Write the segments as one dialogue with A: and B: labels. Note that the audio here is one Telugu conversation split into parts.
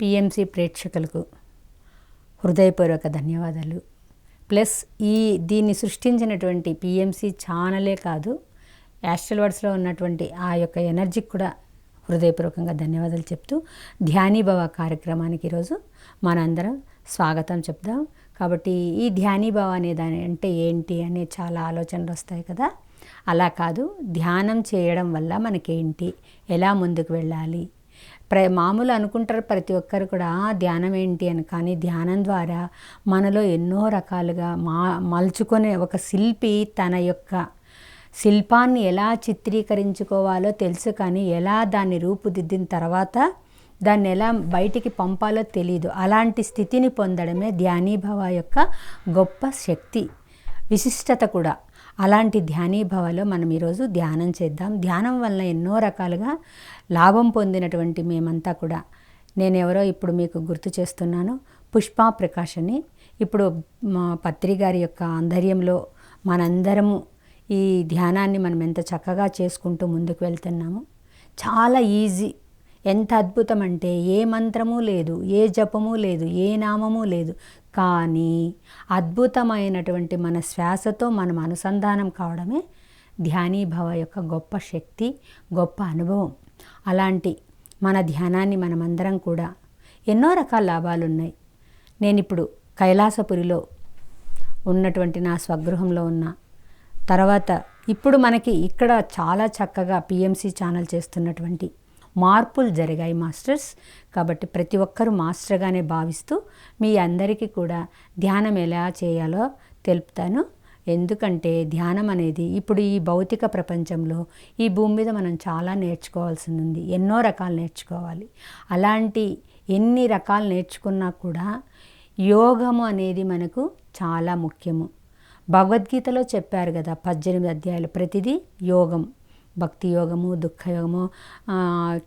A: పిఎంసి ప్రేక్షకులకు హృదయపూర్వక ధన్యవాదాలు. ప్లస్ ఈ దీన్ని సృష్టించినటువంటి పిఎంసి ఛానలే కాదు యాస్ట్రల్ వర్డ్స్లో ఉన్నటువంటి ఆ యొక్క ఎనర్జీకి కూడా హృదయపూర్వకంగా ధన్యవాదాలు చెప్తూ ధ్యానీభవ కార్యక్రమానికి ఈరోజు మనందరం స్వాగతం చెప్దాం. కాబట్టి ఈ ధ్యానీభవ అనే దాని అంటే ఏంటి అనే చాలా ఆలోచనలు వస్తాయి కదా. అలా కాదు ధ్యానం చేయడం వల్ల మనకేంటి? ఎలా ముందుకు వెళ్ళాలి? ప్ర మామూలు అనుకుంటారు ప్రతి ఒక్కరు కూడా ధ్యానం ఏంటి? అని. కానీ ధ్యానం ద్వారా మనలో ఎన్నో రకాలుగా మా మలుచుకునే ఒక శిల్పి తన యొక్క శిల్పాన్ని ఎలా చిత్రీకరించుకోవాలో తెలుసు కానీ ఎలా దాన్ని రూపుదిద్దిన తర్వాత దాన్ని ఎలా బయటికి పంపాలో తెలియదు అలాంటి స్థితిని పొందడమే ధ్యానీభవ యొక్క గొప్ప శక్తి విశిష్టత కూడా. అలాంటి ధ్యానీభవలో మనం ఈరోజు ధ్యానం చేద్దాం. ధ్యానం వలన ఎన్నో రకాలుగా లాభం పొందినటువంటి మేమంతా కూడా. నేను ఎవరో ఇప్పుడు మీకు గుర్తు చేస్తున్నాను. పుష్పా ప్రకాశని ఇప్పుడు మా పత్రి గారి యొక్క ఆంధర్యంలో మనందరము ఈ ధ్యానాన్ని మనం ఎంత చక్కగా చేసుకుంటూ ముందుకు వెళ్తున్నాము. చాలా ఈజీ. ఎంత అద్భుతం అంటే ఏ మంత్రము లేదు ఏ జపము లేదు ఏ నామము లేదు. కానీ అద్భుతమైనటువంటి మన శ్వాసతో మనం అనుసంధానం కావడమే ధ్యానీభవ యొక్క గొప్ప శక్తి గొప్ప అనుభవం. అలాంటి మన ధ్యానాన్ని మనమందరం కూడా ఎన్నో రకాల లాభాలు ఉన్నాయి. నేను ఇప్పుడు కైలాసపురిలో ఉన్నటువంటి నా స్వగృహంలో ఉన్న తర్వాత ఇప్పుడు మనకి ఇక్కడ చాలా చక్కగా పిఎంసి ఛానల్ చేస్తున్నటువంటి మార్పులు జరిగాయి మాస్టర్స్. కాబట్టి ప్రతి ఒక్కరూ మాస్టర్గానే భావిస్తూ మీ అందరికీ కూడా ధ్యానం ఎలా చేయాలో తెలుపుతాను. ఎందుకంటే ధ్యానం అనేది ఇప్పుడు ఈ భౌతిక ప్రపంచంలో ఈ భూమి మీద మనం చాలా నేర్చుకోవాల్సి ఉంది ఎన్నో రకాలు నేర్చుకోవాలి. అలాంటి ఎన్ని రకాలు నేర్చుకున్నా కూడా యోగము అనేది మనకు చాలా ముఖ్యము. భగవద్గీతలో చెప్పారు కదా పద్దెనిమిది అధ్యాయులు ప్రతిదీ యోగం. భక్తి యోగము దుఃఖ యోగము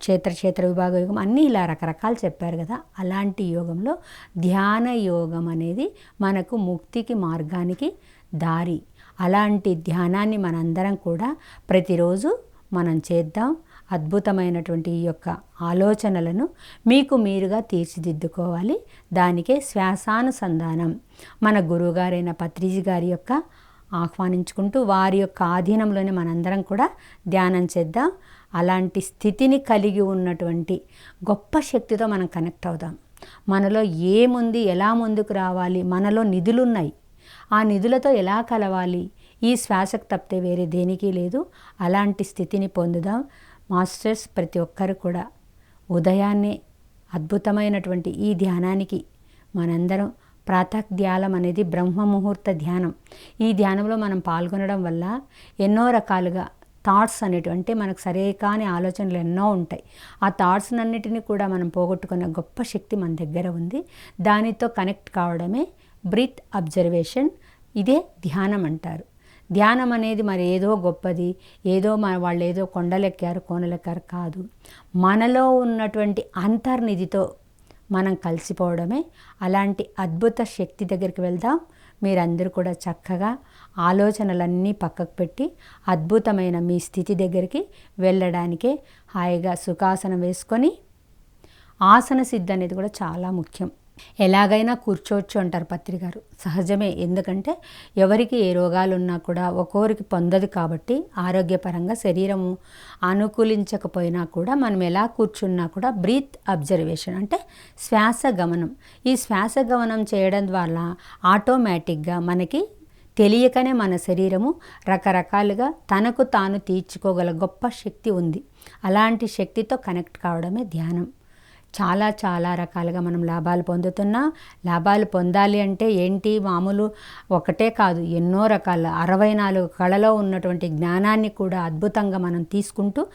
A: క్షేత్ర క్షేత్ర విభాగ యోగం అన్నీ ఇలా రకరకాలు చెప్పారు కదా. అలాంటి యోగంలో ధ్యాన యోగం అనేది మనకు ముక్తికి మార్గానికి దారి. అలాంటి ధ్యానాన్ని మనందరం కూడా ప్రతిరోజు మనం చేద్దాం. అద్భుతమైనటువంటి ఈ యొక్క ఆలోచనలను మీకు మీరుగా తీర్చిదిద్దుకోవాలి. దానికే శ్వాసానుసంధానం. మన గురువుగారైన పత్రిజీ గారి యొక్క ఆహ్వానించుకుంటూ వారి యొక్క ఆధీనంలోనే మనందరం కూడా ధ్యానం చేద్దాం. అలాంటి స్థితిని కలిగి ఉన్నటువంటి గొప్ప శక్తితో మనం కనెక్ట్ అవుదాం. మనలో ఏముంది ఎలా ముందుకు రావాలి మనలో నిధులున్నాయి. ఆ నిధులతో ఎలా కలవాలి? ఈ శ్వాసకు తప్పితే వేరే దేనికి లేదు. అలాంటి స్థితిని పొందుదాం. మాస్టర్స్ ప్రతి ఒక్కరు కూడా ఉదయాన్నే అద్భుతమైనటువంటి ఈ ధ్యానానికి మనందరం ప్రాతఃధ్యానం అనేది బ్రహ్మ ముహూర్త ధ్యానం. ఈ ధ్యానంలో మనం పాల్గొనడం వల్ల ఎన్నో రకాలుగా థాట్స్ అనేటివి అంటే మనకు సరే కాని ఆలోచనలు ఎన్నో ఉంటాయి. ఆ థాట్స్ అన్నిటిని కూడా మనం పోగొట్టుకున్న గొప్ప శక్తి మన దగ్గర ఉంది. దానితో కనెక్ట్ కావడమే బ్రీత్ అబ్జర్వేషన్ ఇదే ధ్యానం అంటారు. ధ్యానం అనేది మరి ఏదో గొప్పది ఏదో మన వాళ్ళు ఏదో కొండలెక్కారు కోనలెక్కారు కాదు. మనలో ఉన్నటువంటి అంతర్నిధితో మనం కలిసిపోవడమే. అలాంటి అద్భుత శక్తి దగ్గరికి వెళ్దాం. మీరందరూ కూడా చక్కగా ఆలోచనలన్నీ పక్కకు పెట్టి అద్భుతమైన మీ స్థితి దగ్గరికి వెళ్ళడానికే హాయిగా సుఖాసనం వేసుకొని ఆసన సిద్ధి అనేది కూడా చాలా ముఖ్యం. ఎలాగైనా కూర్చోవచ్చు అంటారు పత్రి గారు. సహజమే. ఎందుకంటే ఎవరికి ఏ రోగాలు ఉన్నా కూడా ఒక్కొరికి పొందదు కాబట్టి ఆరోగ్యపరంగా శరీరము అనుకూలించకపోయినా కూడా మనం ఎలా కూర్చున్నా కూడా బ్రీత్ అబ్జర్వేషన్ అంటే శ్వాస గమనం. ఈ శ్వాస గమనం చేయడం ద్వారా ఆటోమేటిక్గా మనకి తెలియకనే మన శరీరము రకరకాలుగా తనకు తాను తీర్చుకోగల గొప్ప శక్తి ఉంది. అలాంటి శక్తితో కనెక్ట్ కావడమే ధ్యానం. చాలా చాలా రకాలుగా మనం లాభాలు పొందుతున్నాం లాభాలు పొందాలి అంటే ఏంటి? మామూలు ఒకటే కాదు ఎన్నో రకాల అరవై నాలుగు కళలో ఉన్నటువంటి జ్ఞానాన్ని కూడా అద్భుతంగా మనం తీసుకుంటూ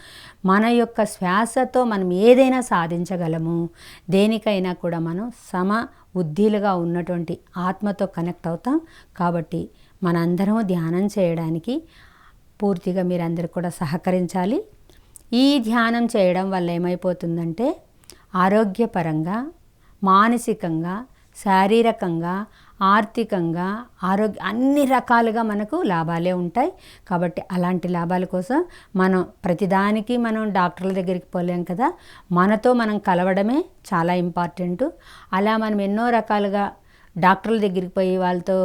A: మన యొక్క శ్వాసతో మనం ఏదైనా సాధించగలము. దేనికైనా కూడా మనం సమ ఉద్ధిలుగా ఉన్నటువంటి ఆత్మతో కనెక్ట్ అవుతాం. కాబట్టి మనందరం ధ్యానం చేయడానికి పూర్తిగా మీరందరూ కూడా సహకరించాలి. ఈ ధ్యానం చేయడం వల్ల ఏమైపోతుందంటే ఆరోగ్యపరంగా మానసికంగా శారీరకంగా ఆర్థికంగా ఆరోగ్య అన్ని రకాలుగా మనకు లాభాలే ఉంటాయి. కాబట్టి అలాంటి లాభాల కోసం మనం ప్రతిదానికి మనం డాక్టర్ల దగ్గరికి పోలేం కదా. మనతో మనం కలవడమే చాలా ఇంపార్టెంట్. అలా మనం ఎన్నో రకాలుగా డాక్టర్ల దగ్గరికి పోయి వాళ్ళతో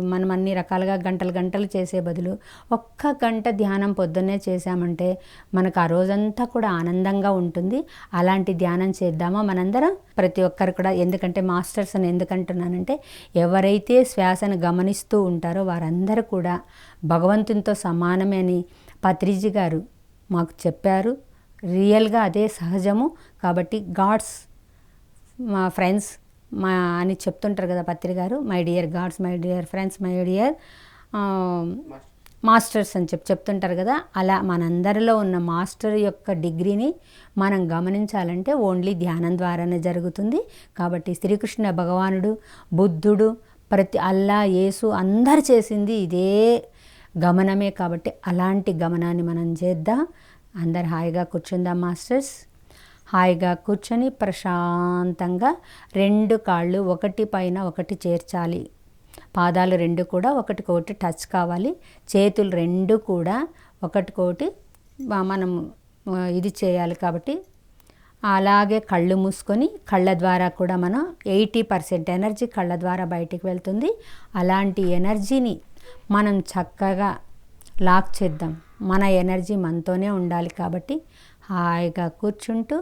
A: మనం అన్ని రకాలుగా గంటలు గంటలు చేసే బదులు ఒక్క గంట ధ్యానం పొద్దున్నే చేశామంటే మనకు ఆ రోజంతా కూడా ఆనందంగా ఉంటుంది. అలాంటి ధ్యానం చేద్దామా మనందరం? ప్రతి ఒక్కరు కూడా ఎందుకంటే మాస్టర్స్ అని ఎందుకంటున్నానంటే ఎవరైతే శ్వాసను గమనిస్తూ ఉంటారో వారందరూ కూడా భగవంతునితో సమానమే అని పత్రిజీ గారు మాకు చెప్పారు. రియల్గా అదే సహజము. కాబట్టి గాడ్స్ మా ఫ్రెండ్స్ మా అని చెప్తుంటారు కదా పత్రి గారు my dear gods my dear friends my dear masters అని చెప్పి చెప్తుంటారు కదా. అలా మనందరిలో ఉన్న మాస్టర్ యొక్క డిగ్రీని మనం గమనించాలంటే ఓన్లీ ధ్యానం ద్వారానే జరుగుతుంది. కాబట్టి శ్రీకృష్ణ భగవానుడు బుద్ధుడు ప్రతి అల్లా యేసు అందరు చేసింది ఇదే గమనమే. కాబట్టి అలాంటి గమనాన్ని మనం చేద్దాం. అందరు హాయిగా కూర్చుందాం మాస్టర్స్. హాయిగా కూర్చొని ప్రశాంతంగా రెండు కాళ్ళు ఒకటి పైన ఒకటి చేర్చాలి. పాదాలు రెండు కూడా ఒకటికొకటి టచ్ కావాలి. చేతులు రెండు కూడా ఒకటికొకటి మనం ఇది చేయాలి కాబట్టి. అలాగే కళ్ళు మూసుకొని కళ్ళ ద్వారా కూడా మనం ఎయిటీ పర్సెంట్ ఎనర్జీ కళ్ళ ద్వారా బయటికి వెళ్తుంది. అలాంటి ఎనర్జీని మనం చక్కగా లాక్ చేద్దాం. మన ఎనర్జీ మనతోనే ఉండాలి కాబట్టి హాయిగా కూర్చుంటూ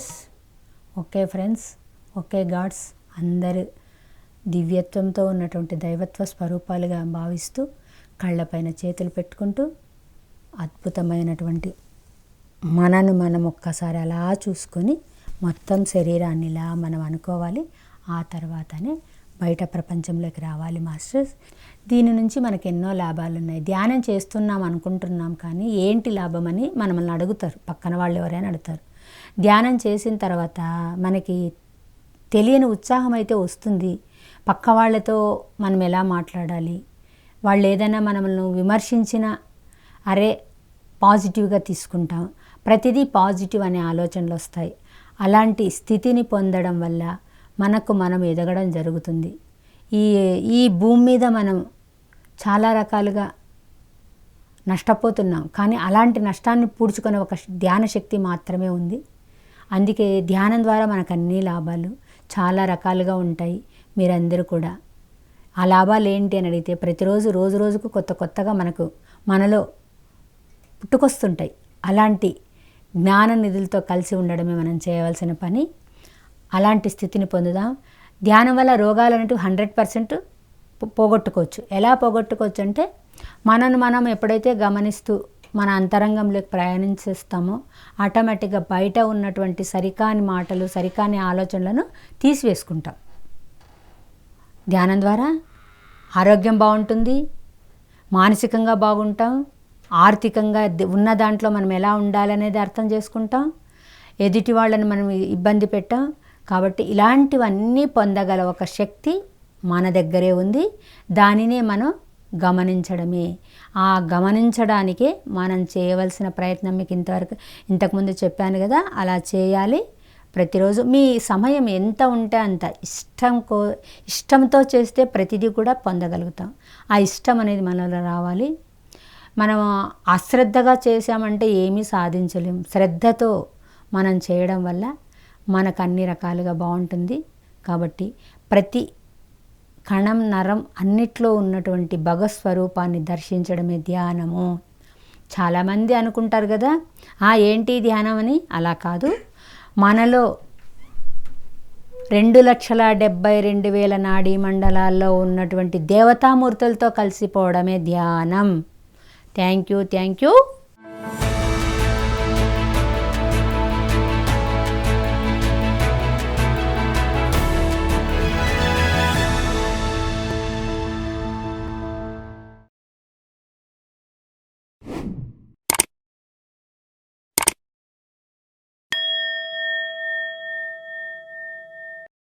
A: masters okay friends okay gods అందరు దివ్యత్వంతో ఉన్నటువంటి దైవత్వ స్వరూపాలుగా భావిస్తూ కళ్ళపైన చేతులు పెట్టుకుంటూ అద్భుతమైనటువంటి మనను మనం ఒక్కసారి అలా చూసుకొని మొత్తం శరీరాన్ని ఇలా మనం అనుకోవాలి. ఆ తర్వాతనే బయట ప్రపంచంలోకి రావాలి మాస్టర్స్ దీని నుంచి మనకు ఎన్నో లాభాలు ఉన్నాయి ధ్యానం చేస్తున్నాం అనుకుంటున్నాం కానీ ఏంటి లాభం అని మనల్ని అడుగుతారు. పక్కన వాళ్ళు ఎవరైనా అడుగుతారు. ధ్యానం చేసిన తర్వాత మనకి తెలియని ఉత్సాహం అయితే వస్తుంది. పక్క వాళ్ళతో మనం ఎలా మాట్లాడాలి? వాళ్ళు ఏదైనా మనల్ని విమర్శించినా అరే పాజిటివ్గా తీసుకుంటాం. ప్రతిదీ పాజిటివ్ అనే ఆలోచనలు వస్తాయి. అలాంటి స్థితిని పొందడం వల్ల మనకు మనం ఎదగడం జరుగుతుంది. ఈ ఈ భూమి మీద మనం చాలా రకాలుగా నష్టపోతున్నాం. కానీ అలాంటి నష్టాన్ని పూడ్చుకునే ఒక ధ్యాన శక్తి మాత్రమే ఉంది. అందుకే ధ్యానం ద్వారా మనకు అన్ని లాభాలు చాలా రకాలుగా ఉంటాయి మీరందరూ కూడా. ఆ లాభాలు ఏంటి అని అడిగితే ప్రతిరోజు రోజు రోజుకు కొత్త కొత్తగా మనకు మనలో పుట్టుకొస్తుంటాయి. అలాంటి జ్ఞాన నిధులతో కలిసి ఉండడమే మనం చేయవలసిన పని. అలాంటి స్థితిని పొందుదాం. ధ్యానం వల్ల రోగాలు అనేటివి హండ్రెడ్ పర్సెంట్ పోగొట్టుకోవచ్చు. ఎలా పోగొట్టుకోవచ్చు అంటే మనను మనం ఎప్పుడైతే గమనిస్తూ మన అంతరంగంలోకి ప్రయాణించేస్తామో ఆటోమేటిక్గా బయట ఉన్నటువంటి సరికాని మాటలు సరికాని ఆలోచనలను తీసివేసుకుంటాం. ధ్యానం ద్వారా ఆరోగ్యం బాగుంటుంది మానసికంగా బాగుంటాం ఆర్థికంగా ఉన్న దాంట్లో మనం ఎలా ఉండాలనేది అర్థం చేసుకుంటాం ఎదుటి వాళ్ళని మనం ఇబ్బంది పెట్టాం కాబట్టి ఇలాంటివన్నీ పొందగల ఒక శక్తి మన దగ్గరే ఉంది. దానినే మనం గమనించడమే. ఆ గమనించడానికే మనం చేయవలసిన ప్రయత్నం మీకు ఇంతవరకు ఇంతకుముందు చెప్పాను కదా అలా చేయాలి. ప్రతిరోజు మీ సమయం ఎంత ఉంటే అంత ఇష్టం కో ఇష్టంతో చేస్తే ప్రతిదీ కూడా పొందగలుగుతాం. ఆ ఇష్టం అనేది మనలో రావాలి. మనం అశ్రద్ధగా చేసామంటే ఏమీ సాధించలేం. శ్రద్ధతో మనం చేయడం వల్ల మనకు అన్ని రకాలుగా బాగుంటుంది. కాబట్టి ప్రతి కణం నరం అన్నిట్లో ఉన్నటువంటి భగస్వరూపాన్ని దర్శించడమే ధ్యానము. చాలామంది అనుకుంటారు కదా ఆ ఏంటి ధ్యానం అని? అలా కాదు. మనలో రెండు లక్షల డెబ్బై రెండు వేల నాడీ మండలాల్లో ఉన్నటువంటి దేవతామూర్తులతో కలిసిపోవడమే ధ్యానం. Thank you thank you.